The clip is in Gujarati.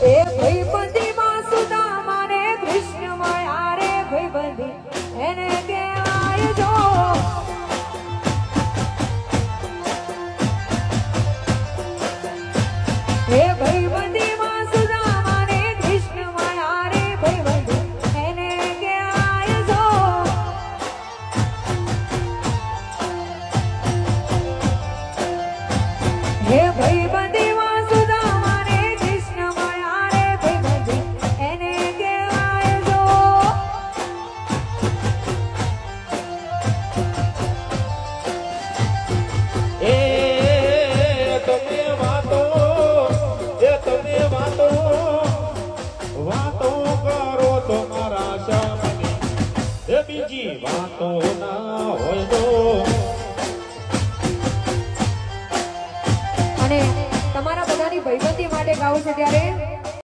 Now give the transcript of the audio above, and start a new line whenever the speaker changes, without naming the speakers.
એ ભાઈબંધી માં સુદામા ને કૃષ્ણ મળ્યા રે ભાઈબંધી જો. હે ભાઈબંધી માં ને કૃષ્ણ મળ્યા રે એને કહેવાય જો. હે
બીજી વાતો ના હોય તો.
અને તમારા બધાની ભયવતી માટે ગાવું છે ત્યારે